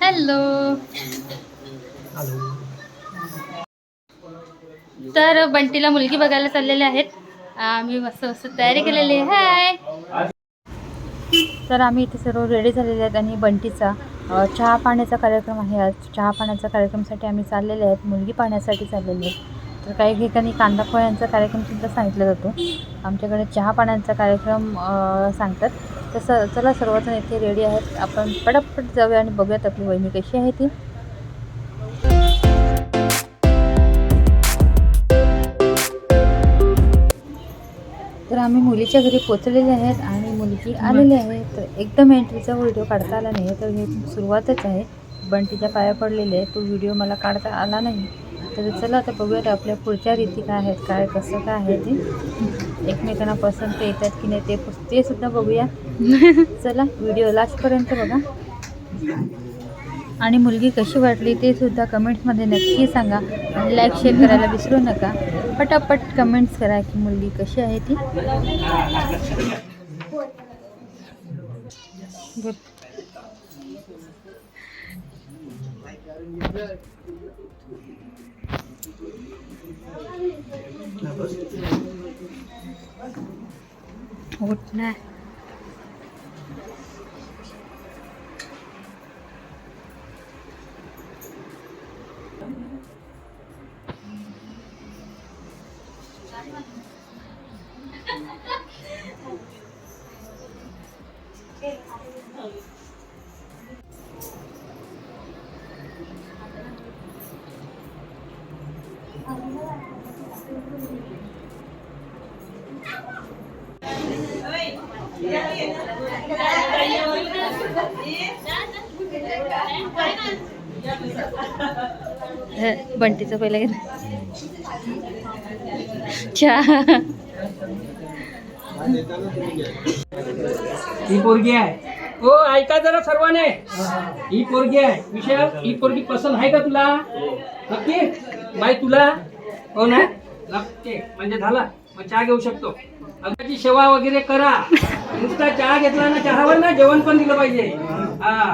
Hello. तर बंटीला मुलगी बघायला चाललेले आहेत. आम्ही मस्त मस्त तयारी केलेली आहे. हाय. तर आम्ही इथे सर्व रेडी झालेले आहेत आणि बंटीचा चहा पाण्याचा कार्यक्रम आहे आज. चहा पाण्याचा कार्यक्रमासाठी आम्ही चाललेले आहेत. मुलगी पाहण्यासाठी चाललेले आहेत तर काही ठिकाणी कांदा पोह्यांचा कार्यक्रम सुद्धा सांगितला जातो. आमच्याकडे चहा पाण्याचा कार्यक्रम सांगतात. तसं चला सर्वजण इथे रेडी आहेत. आपण पटापट जाऊया आणि बघूयात आपली वहिनी कशी आहे ती. तर आम्ही मुलीच्या घरी पोचलेले आहेत आणि मुलगी आलेली आहे. तर एकदम एंट्रीचा व्हिडिओ काढता आला नाही तर हे सुरुवातच आहे. बंटीच्या पाया पडलेले आहे तो व्हिडिओ मला काढता आला नाही. तर चला आता बघूयात आपल्या पुढच्या रीती काय आहेत काय कसं काय आहे ते. एकमेकांना पसंत येतात की नाही ते ते सुद्धा बघूया. चला व्हिडिओ लास्टपर्यंत बघा. आणि मुलगी कशी वाटली ते सुद्धा कमेंट्समध्ये नक्की सांगा. आणि लाईक शेअर करायला विसरू नका. पटापट कमेंट्स करा की मुलगी कशी आहे ती. बोल. उठ ना बंटीचं पहिलं घेत चहा ही पोरगी आहे. हो ऐका जरा सर्वांनी. ही पोरगी आहे. विषय ही पोरगी पसंत आहे का तुला? नक्की? बाय तुला? हो ना? नक्की म्हणजे झाला. मग चहा घेऊ शकतो. अगदी सेवा वगैरे करा. नुसता चहा घेतला ना चहावर ना जेवण पण दिलं पाहिजे. हा.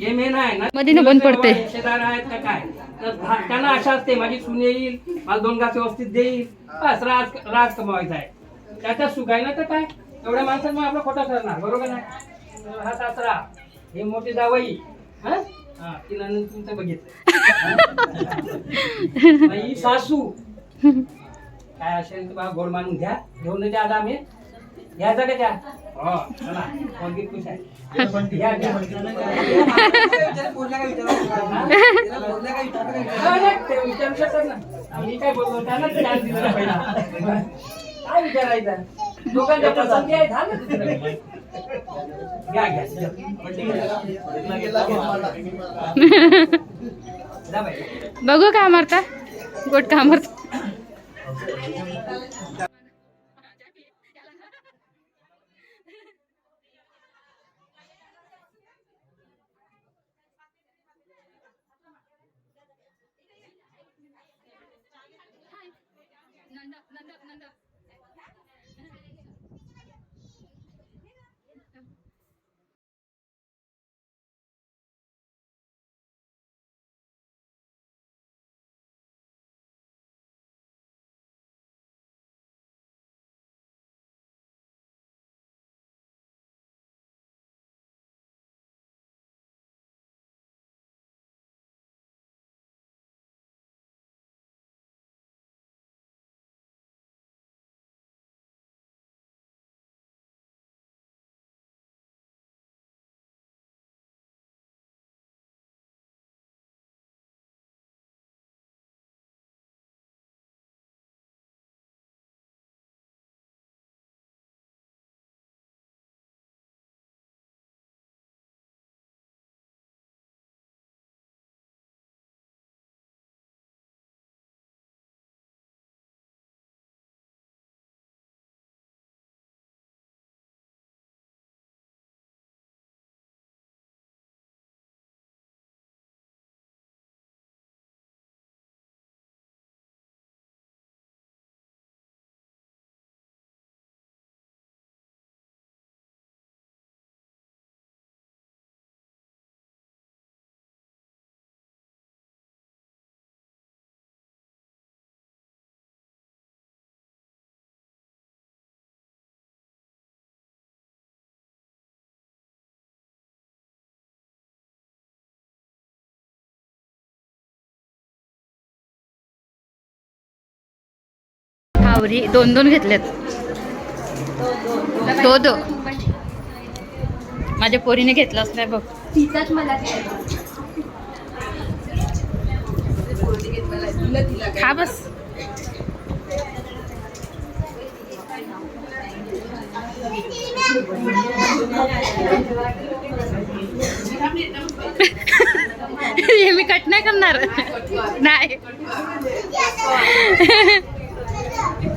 हे मेन आहे ना. मध्ये बंद पडते. रिश्तेदार आहेत का काय? तर त्यांना आशा असते माझी सून येईल मला दोन घास व्यवस्थित देईल. बस राज राज कमवायचा आहे. त्याच्यात सुख आहे ना तर काय? एवढ्या माणसात मग आपला खोटा ठरणार बरोबर ना हा सासरा हे मोठी जावई. हा? तिला नंतर तुमचं बघितलं ही सासू. काय असेल बा गोड मानून घ्या. घेऊन द्या आता आम्ही. घ्यायचा का त्या? हो चला. पोरगी खुश आहे? घ्या, घ्या. हा, विचारू ना मी काय बोललो त्यांना चान्स दिला पहिला. काय विचारायचं? दोघांच्या पसंती आहे झालं दुसरं. घ्या घ्या जा बाई. बघू का मारता गोट का मारता నంద నంద నంద आवरी दोन दोन घेतलेत. दो दो. माझ्या पोरीने घेतलाच नाही बघ. तिचाच मला खा बस. हे मी कट नाही करणार. नाही.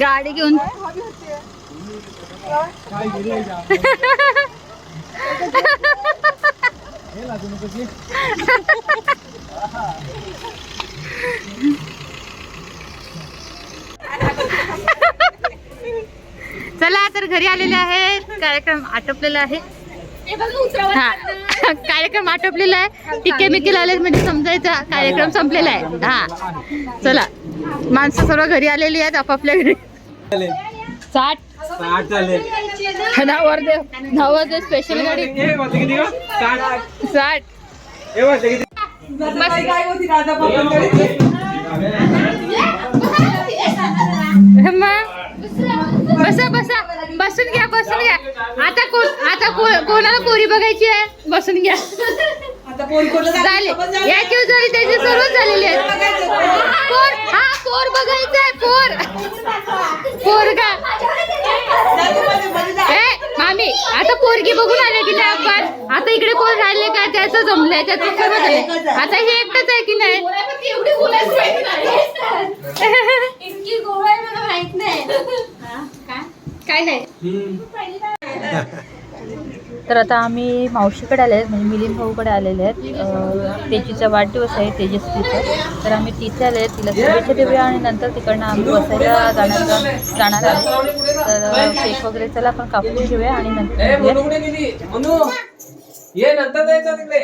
गाडी घेऊन. चला तर घरी आलेले आहेत. कार्यक्रम आटोपलेला आहे. हा कार्यक्रम आटोपलेला आहे. टिके मिके लावले म्हणजे समजायचा कार्यक्रम संपलेला आहे. हा. चला. माणसं सर्व घरी आलेली आहेत आपापल्या घरी. साठ. नवरदेव नवरदेव स्पेशल गाडी. साठ. मग? बसा बसा. बसून घ्या बसून घ्या. आता कोण आता को- कोणाला पोरी बघायची आहे? बसून घ्या. झाले. या किंवा झाली त्याची सर्व झालेली आहेत. पोर बघायचंय पोर. पोरगा मामी आता पोरगी बघून आले की नाही आपण आता इकडे कोण राहिले का? त्याचं जमलंय त्याचं सर्व झालंय आता हे एकटंच आहे की नाही इतकी गोळ आहे मला माहीत नाही काय नाही तर आता आम्ही मावशीकडे आले आहेत म्हणजे मिलिंद भाऊकडे आलेले आहेत. तेजीचा वाढदिवस आहे तेजस्वीचा. तर आम्ही तिथे आले आहेत तिला शुभेच्छा देऊया आणि नंतर तिकडनं आम्ही बसायला जाणार जाणार आहे तर केक वगैरे चला आपण कापून घेऊया आणि नंतर ये नंतर द्यायचं तिकडे.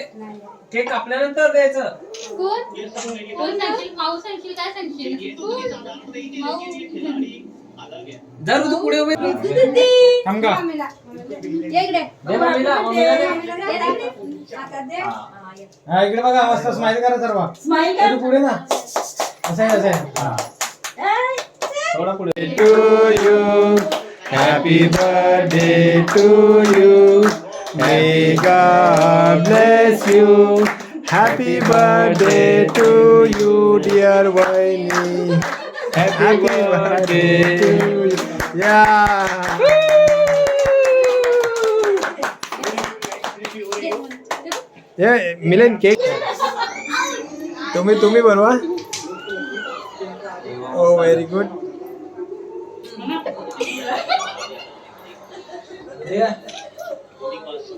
केक कापल्यानंतर द्यायचं. इकडे दे मम्मीला मम्मीला दे. ये दाखव. आता दे. हा इकडे बघा मस्त स्माइल करा सर्व Smile तू पुढे ना असं आहे असं आहे ए, थोडा पुढे to you. Happy birthday to you. May God bless you. Happy birthday to you, dear Winnie. Happy, birthday to you. Yeah. ये मिलन केक तुम्ही तुम्ही बनवा ओ व्हेरी गुड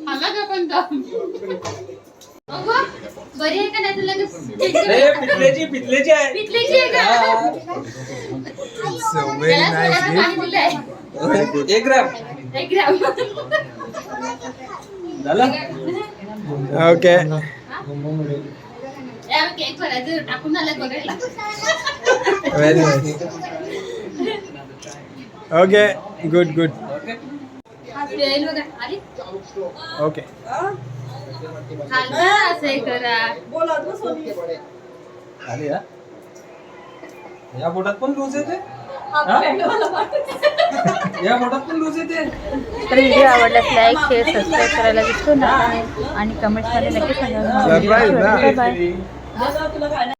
आला का पण तो? अगं, बरी आहे का नाही तुला पितलेची पितलेची आहे. पितलेची आहे का? सो व्हेरी त्यालाच नाईस मला पाणी दिलंय. एक ग्राम. एक ग्राम. झालं? ओके. या केक भरायचं टाकून झालं बघायला. Very nice okay good good pen वगैरे. अरे ओके असं हे करा. खाली हा? या बोटात पण लूज येते? या बोटात पण लूज येते? तर व्हिडिओ आवडल्यास लाईक शेअर सबस्क्राईब करायला विसरू नका. आणि कमेंट्समध्ये नक्की सांगा? बाय तुला